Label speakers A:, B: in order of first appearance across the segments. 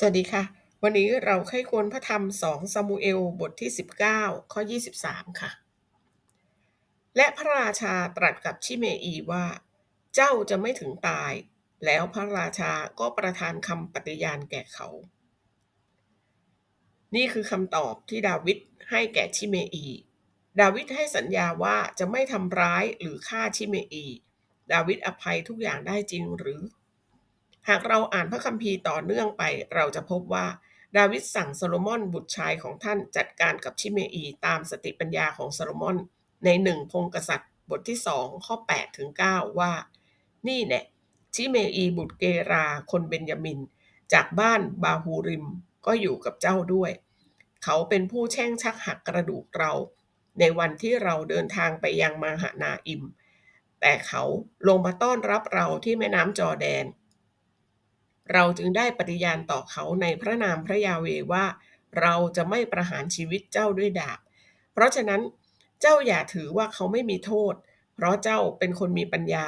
A: สวัสดีค่ะ วันนี้เราใคร่ควญพระธรรม2ซามูเอลบทที่ 19 ข้อ 23 ค่ะ และพระราชาตรัสกับชิเมอีว่า เจ้าจะไม่ถึงตาย แล้วพระราชาก็ประทานคำปฏิญาณแก่เขา นี่คือคำตอบที่ดาวิดให้แก่ชิเมอี ดาวิดให้สัญญาว่าจะไม่ทำร้ายหรือฆ่าชิเมอี ดาวิดอภัยทุกอย่างได้จริงหรือ หากเราอ่านพระคัมภีร์ต่อเนื่องไป เราจะพบว่า ดาวิดสั่งโซโลมอนบุตรชายของท่านจัดการกับชิเมอีตามสติปัญญาของโซโลมอน ในหนึ่งพงกษัตริย์บทที่สองข้อ8ถึง9ว่า นี่แน่ชิเมอีบุตรเกราคนเบนยามิน จากบ้านบาฮูริมก็อยู่กับเจ้าด้วย เขาเป็นผู้แช่งชักหักกระดูกเรา ในวันที่เราเดินทางไปยังมาหานาอิม แต่เขาลงมาต้อนรับเราที่แม่น้ำจอแดน เราจึงได้ปฏิญาณต่อเขาในพระนามพระยาเวว่า เราจะไม่ประหารชีวิตเจ้าด้วยดาบ เพราะฉะนั้นเจ้าอย่าถือว่าเขาไม่มีโทษ เพราะเจ้าเป็นคนมีปัญญา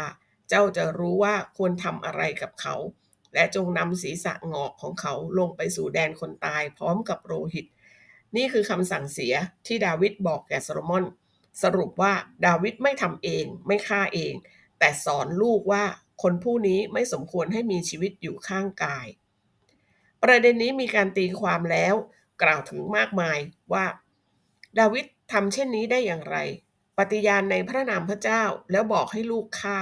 A: เจ้าจะรู้ว่าควรทำอะไรกับเขา และจงนำศีรษะงอกของเขาลงไปสู่แดนคนตายพร้อมกับโรหิต นี่คือคำสั่งเสียที่ดาวิดบอกแก่โซโลมอน สรุปว่าดาวิดไม่ทำเอง ไม่ฆ่าเอง แต่สอนลูกว่า คนผู้นี้ไม่สมควรให้มีชีวิตอยู่ข้างกาย ประเด็นนี้มีการตีความแล้ว กล่าวถึงมากมายว่า ดาวิดทำเช่นนี้ได้อย่างไร ปฏิญาณในพระนามพระเจ้าแล้วบอกให้ลูกฆ่า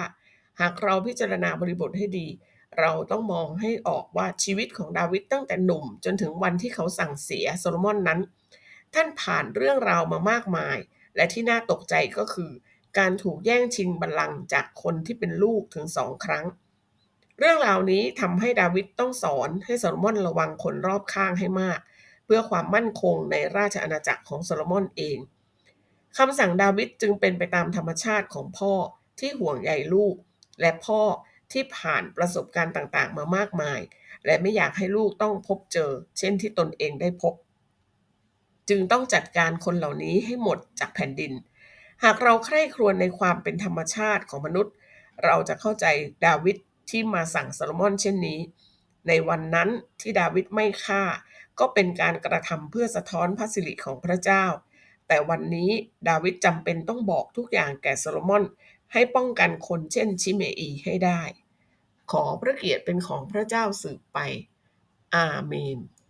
A: หากเราพิจารณาบริบทให้ดี เราต้องมองให้ออกว่าชีวิตของดาวิดตั้งแต่หนุ่ม จนถึงวันที่เขาสั่งเสียโซโลมอนนั้น ท่านผ่านเรื่องราวมามากมาย และที่น่าตกใจก็คือ การถูกแย่งชิงบัลลังก์จากคนที่เป็นลูกถึงสองครั้ง เรื่องราวนี้ทำให้ดาวิดต้องสอนให้โซโลมอนระวังคนรอบข้างให้มาก เพื่อความมั่นคงในราชอาณาจักรของโซโลมอนเองคำสั่งดาวิดจึงเป็นไปตามธรรมชาติของพ่อที่ห่วงใยลูก และพ่อที่ผ่านประสบการณ์ต่างๆ มามากมาย และไม่อยากให้ลูกต้องพบเจอ เช่นที่ตนเองได้พบ จึงต้องจัดการคนเหล่านี้ให้หมดจากแผ่นดิน หากเราใคร่ครวญในความเป็นธรรมชาติของมนุษย์ เราจะเข้าใจดาวิดที่มาสั่งโซโลมอนเช่นนี้ ในวันนั้นที่ดาวิดไม่ฆ่า ก็เป็นการกระทำเพื่อสะท้อนพระสิริของพระเจ้า แต่วันนี้ดาวิดจำเป็นต้องบอกทุกอย่างแก่โซโลมอน ให้ป้องกันคนเช่นชิเมอีให้ได้ ขอพระเกียรติเป็นของพระเจ้าสืบไป อาเมน